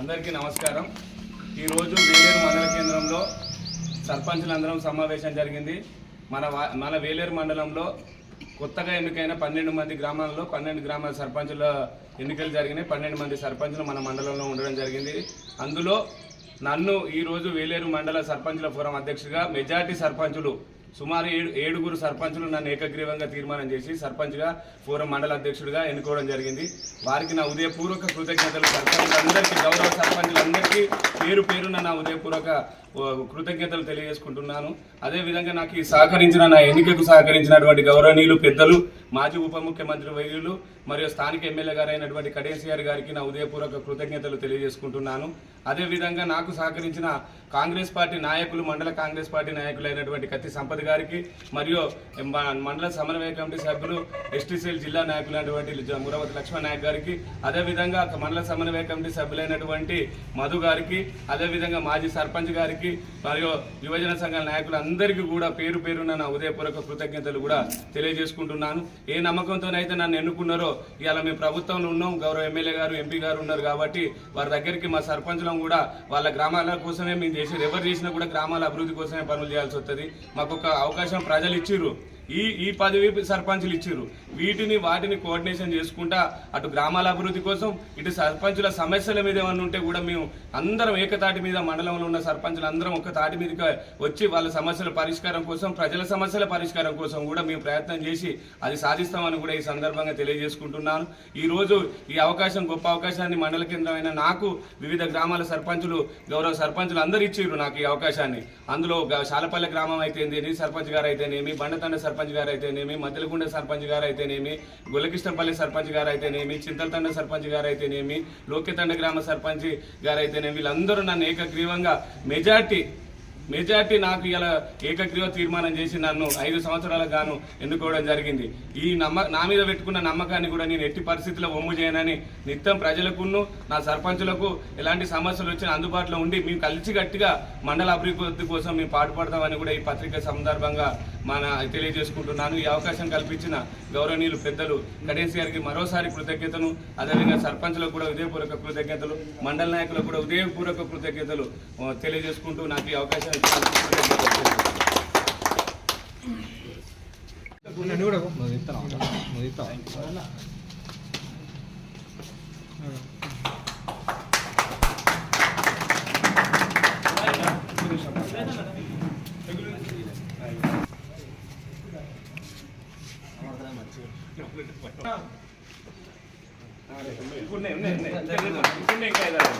అందరికీ నమస్కారం. ఈరోజు వేలేరు మండల కేంద్రంలో సర్పంచులందరం సమావేశం జరిగింది. మన మన వేలేరు మండలంలో కొత్తగా ఎన్నికైన పన్నెండు మంది గ్రామాల్లో పన్నెండు గ్రామాల సర్పంచుల ఎన్నికలు జరిగినాయి. పన్నెండు మంది సర్పంచులు మన మండలంలో ఉండడం జరిగింది. అందులో నన్ను ఈరోజు వేలేరు మండల సర్పంచుల ఫోరం అధ్యక్షుడిగా మెజార్టీ సర్పంచులు సుమారు ఏడు ఏడుగురు సర్పంచులు నన్ను ఏకగ్రీవంగా తీర్మానం చేసి సర్పంచ్గా పూర్వం మండల అధ్యక్షుడిగా ఎన్నుకోవడం జరిగింది. వారికి నా ఉదయపూర్వక కృతజ్ఞతలు. సర్పంచులందరికీ గౌరవ సర్పంచులందరికీ పేరు పేరున నా ఉదయపూర్వక కృతజ్ఞతలు తెలియజేసుకుంటున్నాను. అదేవిధంగా నాకు ఈ సహకరించిన నా ఎన్నికకు సహకరించినటువంటి గౌరవనీయులు పెద్దలు మాజీ ఉప ముఖ్యమంత్రి వైద్యులు మరియు స్థానిక ఎమ్మెల్యే గారైనటువంటి కడేసిఆర్ గారికి నా ఉదయపూర్వక కృతజ్ఞతలు తెలియజేసుకుంటున్నాను. అదేవిధంగా నాకు సహకరించిన కాంగ్రెస్ పార్టీ నాయకులు మండల కాంగ్రెస్ పార్టీ నాయకులైనటువంటి కత్తి సంపత్ గారికి మరియు మండల సమన్వయ కమిటీ సభ్యులు ఎస్టీసీఎల్ జిల్లా నాయకులైనటువంటి మురవతి లక్ష్మణ్ నాయక్ గారికి అదేవిధంగా మండల సమన్వయ కమిటీ సభ్యులైనటువంటి మధు గారికి అదేవిధంగా మాజీ సర్పంచ్ గారికి మరియు యువజన సంఘాల నాయకులందరికీ కూడా పేరు పేరున నా ఉదయపూర్వక కృతజ్ఞతలు కూడా తెలియజేసుకుంటున్నాను. ఏ నమ్మకంతోనైతే నన్ను ఎన్నుకున్నారో ఇవాళ మేము ప్రభుత్వంలో ఉన్నాం గౌరవ ఎమ్మెల్యే గారు ఎంపీ గారు ఉన్నారు కాబట్టి వారి దగ్గరికి మా సర్పంచులం కూడా వాళ్ళ గ్రామాల కోసమే మేము చేసేది ఎవరు చేసినా కూడా గ్రామాల అభివృద్ధి కోసమే పనులు చేయాల్సి వస్తుంది. మాకు ఒక అవకాశం ప్రజలు ఇచ్చిర్రు. ఈ ఈ పదవి సర్పంచులు ఇచ్చారు వీటిని వాటిని కోఆర్డినేషన్ చేసుకుంటా అటు గ్రామాల అభివృద్ధి కోసం ఇటు సర్పంచుల సమస్యల మీద ఏమన్నా ఉంటే కూడా మేము అందరం ఏకతాటి మీద మండలంలో ఉన్న సర్పంచులు అందరం ఒక తాటి మీదకి వచ్చి వాళ్ళ సమస్యల పరిష్కారం కోసం ప్రజల సమస్యల పరిష్కారం కోసం కూడా మేము ప్రయత్నం చేసి అది సాధిస్తామని కూడా ఈ సందర్భంగా తెలియజేసుకుంటున్నాను. ఈరోజు ఈ అవకాశం గొప్ప అవకాశాన్ని మండల కేంద్రమైన నాకు వివిధ గ్రామాల సర్పంచులు గౌరవ సర్పంచులు అందరు ఇచ్చారు నాకు ఈ అవకాశాన్ని. అందులో గ- శాలపల్లె గ్రామం అయితేనేమి సర్పంచ్ గారు అయితేనేమి బండతండ సర్పంచ్ గారు అయితేనేమి మద్దెలగుండ సర్పంచ్ గారు అయితేనేమి గొల్లకిష్టంపల్లి సర్పంచ్ గారు అయితేనేమి చింతలతండ సర్పంచ్ గారు అయితేనేమి లోకేతండ గ్రామ సర్పంచ్ గారు అయితేనేమి వీళ్ళందరూ నన్ను ఏకగ్రీవంగా మెజార్టీ మెజార్టీ నాకు ఇలా ఏకగ్రీవ తీర్మానం చేసి నన్ను ఐదు సంవత్సరాలకు గాను ఎన్నుకోవడం జరిగింది. ఈ నమ్మ నా మీద పెట్టుకున్న నమ్మకాన్ని కూడా నేను ఎట్టి పరిస్థితుల్లో ఒమ్ము చేయనని నిత్యం ప్రజలకును నా సర్పంచులకు ఎలాంటి సమస్యలు వచ్చినా అందుబాటులో ఉండి మేము కలిసిగట్టిగా మండల అభివృద్ధి కోసం మేము పాటుపడతామని కూడా ఈ పత్రిక సందర్భంగా మన తెలియజేసుకుంటున్నాను. ఈ అవకాశం కల్పించిన గౌరవనీయులు పెద్దలు గణేష్ గారికి మరోసారి కృతజ్ఞతను అదేవిధంగా సర్పంచులకు కూడా ఉదయపూర్వక కృతజ్ఞతలు. మండల నాయకులకు కూడా ఉదయపూర్వక కృతజ్ఞతలు. తెలియజేసుకుంటూ నాకు ఈ అవకాశం ఉన్నాయి, ఉన్నాయి, ఉన్నాయి. ఉన్నాయి, ఇంకా ఐదారు.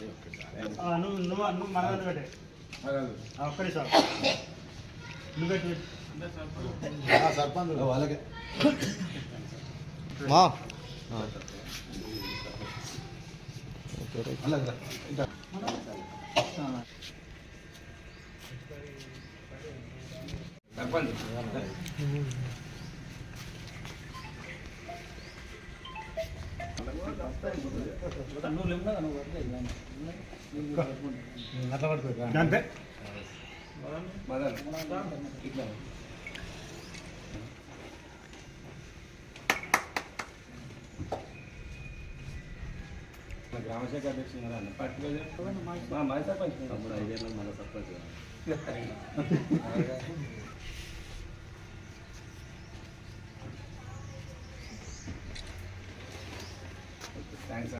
నువ్వు నువ్వు నువ్వు మన దాంట్లో పెట్టే. ఆ, ఒక్కడే సార్. నువ్వు పెట్టు. పెట్టు. వాళ్ళకే. మా. సర్పంచ్. అంతే ఇట్లా గ్రామ శాఖ అన్న పట్టుకోలేదు మా మాజీ సర్పంచ్ తమ్ముడు ఐదేళ్ళ మన సర్పంచ్ தேங்க்ஸ்